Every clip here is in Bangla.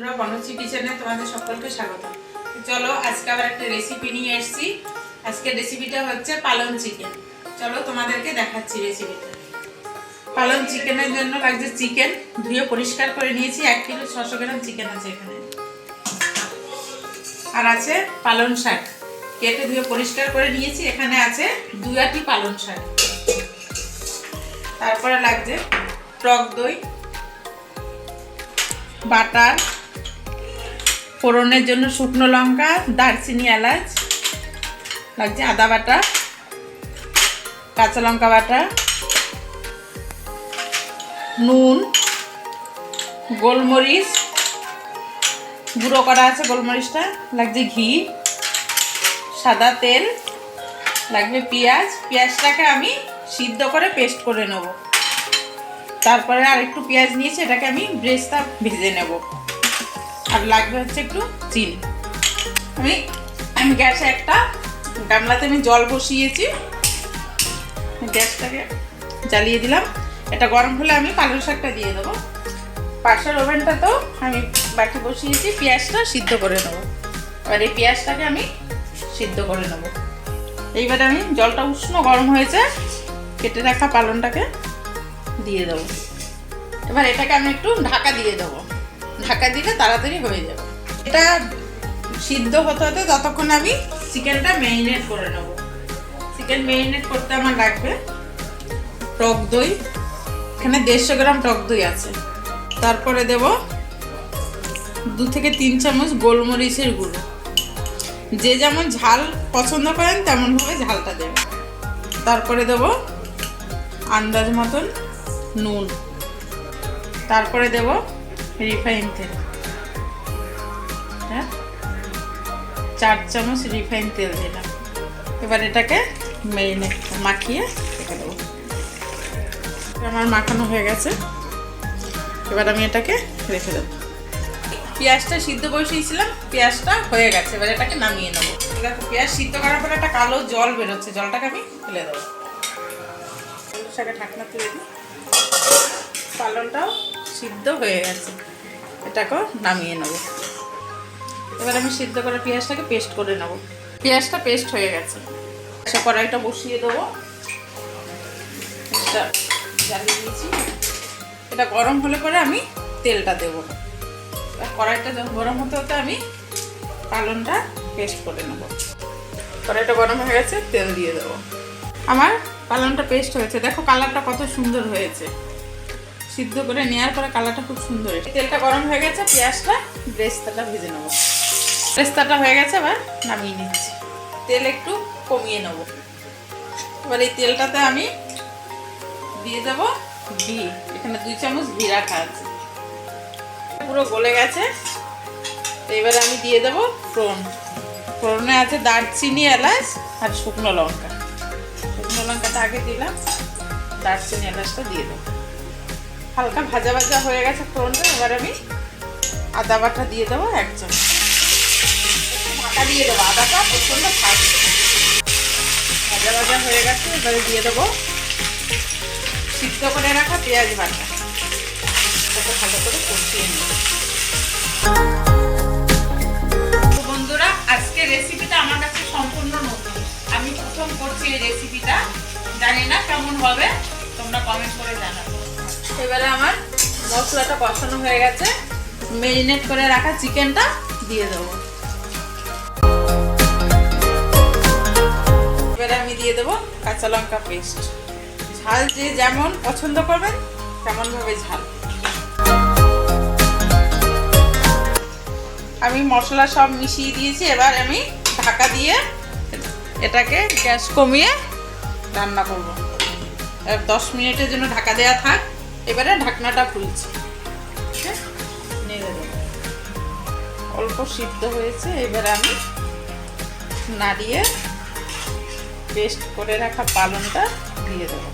বন্ধুরা, বনশ্রী কিচেনে তোমাদের সকলকে স্বাগত। চলো, আজকে আবার একটা রেসিপি নিয়ে এসেছি। আজকের রেসিপিটা হচ্ছে পালং চিকেন চলো, তোমাদেরকে দেখাচ্ছি রেসিপিটা পালং চিকেনের জন্য লাগছে চিকেন ধুয়ে পরিষ্কার করে নিয়েছি। এক কিলো ছশো গ্রাম চিকেন আছে এখানে। আর আছে পালং শাক। কেটে ধুয়ে পরিষ্কার করে নিয়েছি। এখানে আছে দু আটি পালং শাক। তারপরে লাগছে টক দই, বাটার ফোড়নের জন্য শুকনো লঙ্কা, দারচিনি, এলাচ, লাগছে আদা বাটা, কাঁচা লঙ্কা বাটা, নুন, গোলমরিচ, গুঁড়ো করা আছে গোলমরিচটা, লাগছে ঘি, সাদা তেল, লাগবে পেঁয়াজ, পেঁয়াজটাকে আমি সিদ্ধ করে পেস্ট করে নেব। তারপরে আর একটু পেঁয়াজ নিয়েছি, এটাকে আমি ব্রেস্তা ভেজে নেব। আর লাগবে হচ্ছে একটু চিনি। আমি আমি গ্যাসে একটা গামলাতে আমি জল বসিয়েছি। গ্যাসটাকে জ্বালিয়ে দিলাম। এটা গরম হলে আমি পালং শাকটা দিয়ে দেবো। পাশের ওভেনটা তো আমি বাকি বসিয়েছি, পেঁয়াজটা সিদ্ধ করে নেব। এবার এই পেঁয়াজটাকে আমি সিদ্ধ করে নেব। এইবারে আমি জলটা উষ্ণ গরম হয়েছে, কেটে রাখা পালনটাকে দিয়ে দেবো। এবার এটাকে আমি একটু ঢাকা দিয়ে দেবো। ঢাকা দিলে তাড়াতাড়ি হয়ে যাবে। এটা সিদ্ধ হতে হতে ততক্ষণ আমি চিকেনটা ম্যারিনেট করে নেব। চিকেন ম্যারিনেট করতে আমার লাগবে টক দই। এখানে দেড়শো গ্রাম টক দই আছে। তারপরে দেব দু থেকে তিন চামচ গোলমরিচের গুঁড়ো। যে যেমন ঝাল পছন্দ করেন, তেমনভাবে ঝালটা দেবেন। তারপরে দেব আন্দাজ মতন নুন। তারপরে দেব রিফাইন তেল। হ্যাঁ? চার চামচ রিফাইন তেল দিলাম। এবার এটাকে মেরিনেট মাখিয়ে রেখে দেবো। আমার মাখানো হয়ে গেছে। এবার আমি এটাকে রেখে দেবো। পেঁয়াজটা সিদ্ধ বসিয়েছিলাম, পেঁয়াজটা হয়ে গেছে। এবার এটাকে নামিয়ে নেব। দেখো, পেঁয়াজ সিদ্ধ করার পরে একটা কালো জল বেরোচ্ছে। জলটাকে আমি ফেলে দেবো। শাকে ঢাকনা তুলে দিই। পালনটাও সিদ্ধ হয়ে গেছে। এটাকেও নামিয়ে নেব। এবার আমি সিদ্ধ করা পেঁয়াজটাকে পেস্ট করে নেব। পেঁয়াজটা পেস্ট হয়ে গেছে। সে কড়াইটা বসিয়ে দেবো। এটা জ্বালিয়ে এটা গরম হলে পরে আমি তেলটা দেবো। কড়াইটা যখন গরম হতে হতে আমি পালনটা পেস্ট করে নেব। কড়াইটা গরম হয়ে গেছে, তেল দিয়ে দেবো। আমার পালনটা পেস্ট হয়েছে। দেখো কালারটা কত সুন্দর হয়েছে। সিদ্ধ করে নেওয়ার পরে কালারটা খুব সুন্দর তেলটা গরম হয়ে গেছে, পেঁয়াজটা, ব্রেস্তাটা ভেজে নেব। ব্রেস্তাটা হয়ে গেছে, এবার নামিয়ে নিচ্ছি। তেল একটু কমিয়ে নেব। এবার এই তেলটাতে আমি দিয়ে দেবো ঘি। এখানে দুই চামচ ঘি রাখা আছে। পুরো গলে গেছে। এবারে আমি দিয়ে দেবো ফোড়ন। ফোড়নে আছে দারচিনি, এলাচ আর শুকনো লঙ্কা। শুকনো লঙ্কাটা আগে দিলাম, দারচিনি, এলাচটা দিয়ে দেবো। হালকা ভাজা ভাজা হয়ে গেছে ফোড়নটা, এবার আমি আদা বাটা দিয়ে দেবো এক চামচ। দিয়ে দেবো, আদাটা প্রচণ্ড ভাজবে ভাজা ভাজা হয়ে গেছে, এবারে দিয়ে দেবো সিদ্ধ করে রাখা পেঁয়াজ বাটা। এটাকে ভালো করে কষিয়ে নেব বন্ধুরা রেসিপিটা আমার কাছে সম্পূর্ণ নতুন। আমি প্রথম করছি এই রেসিপিটা জানি না কেমন হবে। মশলাটা কষানো হয়ে গেছে। মেরিনেট করে রাখা চিকেনটা দিয়ে দেবো। এবারে আমি দিয়ে দেবো কাঁচা লঙ্কা পেস্ট ঝাল যে যেমন পছন্দ করবেন, তেমনভাবে ঝাল। আমি মশলা সব মিশিয়ে দিয়েছি, এবার আমি ঢাকা দিয়ে এটাকে গ্যাস কমিয়ে রান্না করব। দশ মিনিটের জন্য ঢাকা দেওয়া থাক। এবারে ঢাকনাটা খুলছি। অল্প সিদ্ধ হয়েছে, এবারে আমি নাড়িয়ে পেস্ট করে রাখা পালনটা দিয়ে দেবো।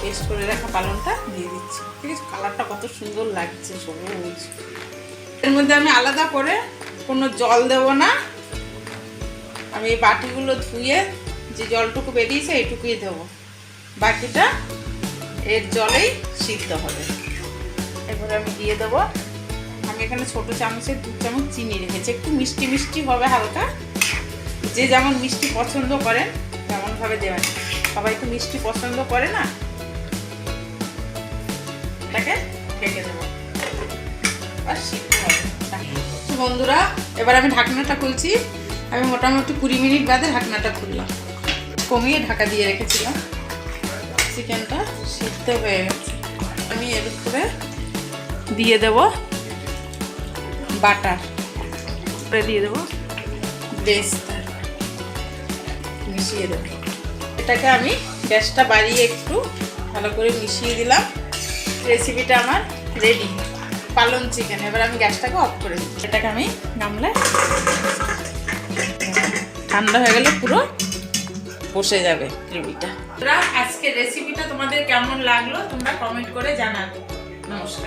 পেস্ট করে রাখা পালনটা দিয়ে দিচ্ছি। ঠিক আছে? কালারটা কত সুন্দর লাগছে, সবুজ। এর মধ্যে আমি আলাদা করে কোনো জল দেব না। আমি এই বাটিগুলো ধুয়ে যে জলটুকু বেরিয়েছে এইটুকুই দেবো। বাকিটা এর জলেই সিদ্ধ হবে। এবার আমি দিয়ে দেবো। আমি আমি এখানে ছোট চামচের দু চামচ চিনি রেখেছি। একটু মিষ্টি মিষ্টি হবে হালকা। যে যেমন মিষ্টি পছন্দ করেন, তেমনভাবে দেবেন। সবাই তো মিষ্টি পছন্দ করে না? এটাকে ঢেকে দেবো। আর সিদ্ধ হবে বন্ধুরা, এবার আমি ঢাকনাটা খুলছি। আমি মোটামুটি কুড়ি মিনিট বাদে ঢাকনাটা খুললাম। কমিয়ে ঢাকা দিয়ে রেখেছিলাম। চিকেনটা। সিদ্ধ হয়ে গেছে আমি এর উপরে দিয়ে দেব। বাটার। উপরে দিয়ে দেবো। বেস্তা। মিশিয়ে দেবো। এটাকে আমি গ্যাসটা বাড়িয়ে একটু ভালো করে মিশিয়ে দিলাম। রেসিপিটা আমার রেডি পালন চিকেন। এবার আমি গ্যাসটাকে অফ করে দিই এটাকে আমি নামলে ঠান্ডা হয়ে গেলে পুরো বসে যাবে গ্রেভিটা আজকে রেসিপিটা তোমাদের কেমন লাগল তোমরা কমেন্ট করে জানাবে। নমস্কার।